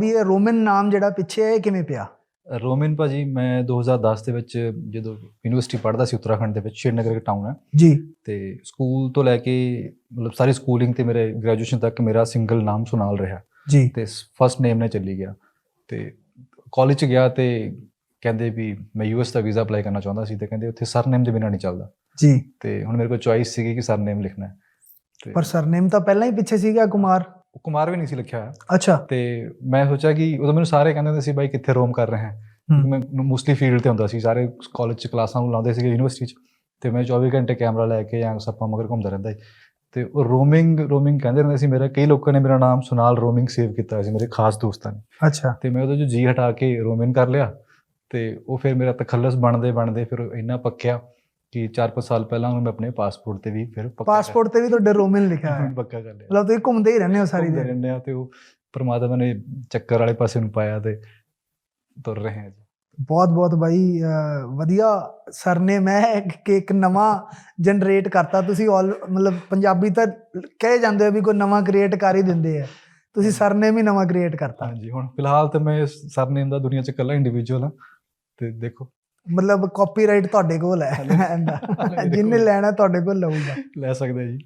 ਵੀ ਇਹ ਰੋਮਨ ਨਾਮ ਜਿਹੜਾ ਪਿੱਛੇ ਹੈ ਇਹ ਕਿਵੇਂ ਪਿਆ? ਰੋਮਨ ਭਾਜੀ ਮੈਂ 2010 ਦੇ ਵਿੱਚ ਜਦੋਂ ਯੂਨੀਵਰਸਿਟੀ ਪੜ੍ਹਦਾ ਸੀ ਉੱਤਰਾਖੰਡ ਦੇ ਵਿੱਚ ਸ਼੍ਰੀਨਗਰ ਇੱਕ ਟਾਊਨ ਹੈ। ਜੀ। ਤੇ ਸਕੂਲ ਤੋਂ ਲੈ ਕੇ ਮਤਲਬ ਸਾਰੀ ਸਕੂਲਿੰਗ ਤੇ ਮੇਰੇ ਗ੍ਰੈਜੂਏਸ਼ਨ ਤੱਕ ਮੇਰਾ ਸਿੰਗਲ ਨਾਮ ਸੁਨਾਲ ਰਿਹਾ। ਜੀ। ਤੇ ਫਸਟ ਨੇਮ ਨੇ ਚੱਲੀ ਗਿਆ। ਤੇ ਕਾਲਜ ਚ ਗਿਆ ਤੇ ਕਹਿੰਦੇ ਵੀ ਮੈਂ ਯੂਐਸ ਦਾ ਵੀਜ਼ਾ ਅਪਲਾਈ ਕਰਨਾ ਚਾਹੁੰਦਾ ਸੀ ਤੇ ਕਹਿੰਦੇ ਉੱਥੇ ਸਰਨੇਮ ਦੇ ਬਿਨਾਂ ਨਹੀਂ ਚੱਲਦਾ। ਜੀ। ਤੇ ਹੁਣ ਮੇਰੇ ਕੋਲ ਚੁਆਇਸ ਸੀਗੀ ਕਿ ਸਰਨੇਮ ਲਿਖਣਾ ਹੈ। ਪਰ ਸਰਨੇਮ ਤਾਂ ਪਹਿਲਾਂ ਹੀ ਪਿੱਛੇ ਸੀਗਾ ਕੁਮਾਰ। ਕੁਮਾਰ ਵੀ ਨਹੀਂ ਸੀ ਲਿਖਿਆ ਹੋਇਆ ਅੱਛਾ। ਤੇ ਮੈਂ ਸੋਚਿਆ ਕਿ ਉਦੋਂ ਮੈਨੂੰ ਸਾਰੇ ਕਹਿੰਦੇ ਹੁੰਦੇ ਸੀ ਬਾਈ ਕਿੱਥੇ ਰੋਮ ਕਰ ਰਹੇ ਹੈ। ਮੈਂ ਮੋਸਟਲੀ ਫੀਲਡ ਤੇ ਹੁੰਦਾ ਸੀ ਸਾਰੇ ਕਾਲਜ ਚ ਕਲਾਸਾਂ ਨੂੰ ਲਾਉਂਦੇ ਸੀਗੇ ਯੂਨੀਵਰਸਿਟੀ ਚ। ਤੇ ਮੈਂ 24 ਘੰਟੇ ਕੈਮਰਾ ਲੈ ਕੇ ਜਾਂ ਸੱਪਾਂ ਮਗਰ ਘੁੰਮਦਾ ਰਹਿੰਦਾ ਸੀ। ਤੇ ਉਹ ਰੋਮਿੰਗ ਰੋਮਿੰਗ ਕਹਿੰਦੇ ਰਹਿੰਦੇ ਸੀ ਮੇਰਾ। ਕਈ ਲੋਕਾਂ ਨੇ ਮੇਰਾ ਨਾਮ ਸੁਨਾਲ ਰੋਮਿੰਗ ਸੇਵ ਕੀਤਾ ਸੀ ਮੇਰੇ ਖਾਸ ਦੋਸਤਾਂ ਨੇ। ਅੱਛਾ। ਤੇ ਮੈਂ ਉਹਦੇ ਜੋ ਜੀ ਹਟਾ ਕੇ ਰੋਮਨ ਕਰ ਲਿਆ। ਤੇ ਉਹ ਫਿਰ ਮੇਰਾ ਤਖੱਲਸ ਬਣਦੇ ਬਣਦੇ ਫਿਰ ਇੰਨਾ ਪੱਕਿਆ। ਕਿ 4-5 ਸਾਲ ਪਹਿਲਾਂ ਉਹਨੂੰ ਮੈਂ ਆਪਣੇ ਪਾਸਪੋਰਟ ਤੇ ਵੀ ਫਿਰ ਪੱਕਾ ਪਾਸਪੋਰਟ ਤੇ ਵੀ ਤੁਹਾਡੇ ਰੋਮਨ ਲਿਖਿਆ ਹੈ। ਪੱਕਾ ਕਰ ਲਿਆ। ਮਤਲਬ ਤੁਸੀਂ ਘੁੰਮਦੇ ਹੀ ਰਹਿੰਦੇ ਹੋ ਸਾਰੀ ਦਿਨ ਰਹਿੰਦੇ ਆ ਤੇ ਉਹ ਪਰਮਾਤਮਾ ਨੇ ਚੱਕਰ ਵਾਲੇ ਪਾਸੇ ਨੂੰ ਪਾਇਆ ਤੇ ਤੁਰ ਰਹੇ ਹਾਂ ਜੀ। ਬਹੁਤ ਬਹੁਤ ਬਾਈ ਵਧੀਆ ਸਰਨੇਮ ਹੈ ਕਿ ਇੱਕ ਨਵਾਂ ਜਨਰੇਟ ਕਰਤਾ। ਤੁਸੀਂ ਆਲ ਮਤਲਬ ਪੰਜਾਬੀ ਤਾਂ ਕਹੇ ਜਾਂਦੇ ਹੋ ਵੀ ਕੋਈ ਨਵਾਂ ਕ੍ਰੀਏਟ ਕਰ ਹੀ ਦਿੰਦੇ ਆ। ਤੁਸੀਂ ਸਰਨੇਮ ਹੀ ਨਵਾਂ ਕ੍ਰੀਏਟ ਕਰਤਾ। ਹਾਂਜੀ ਹੁਣ ਫਿਲਹਾਲ ਤੇ ਮੈਂ ਸਰਨੇਮ ਦਾ ਦੁਨੀਆ 'ਚ ਇਕੱਲਾ ਇੰਡੀਵਿਜੂਅਲ ਹਾਂ ਤੇ ਦੇਖੋ। ਮਤਲਬ ਕਾਪੀਰਾਈਟ ਤੁਹਾਡੇ ਕੋਲ ਹੈ। ਜਿੰਨੇ। ਲੈਣਾ ਤੁਹਾਡੇ ਕੋਲ ਲਊਗਾ। ਲੈ ਸਕਦੇ ਜੀ।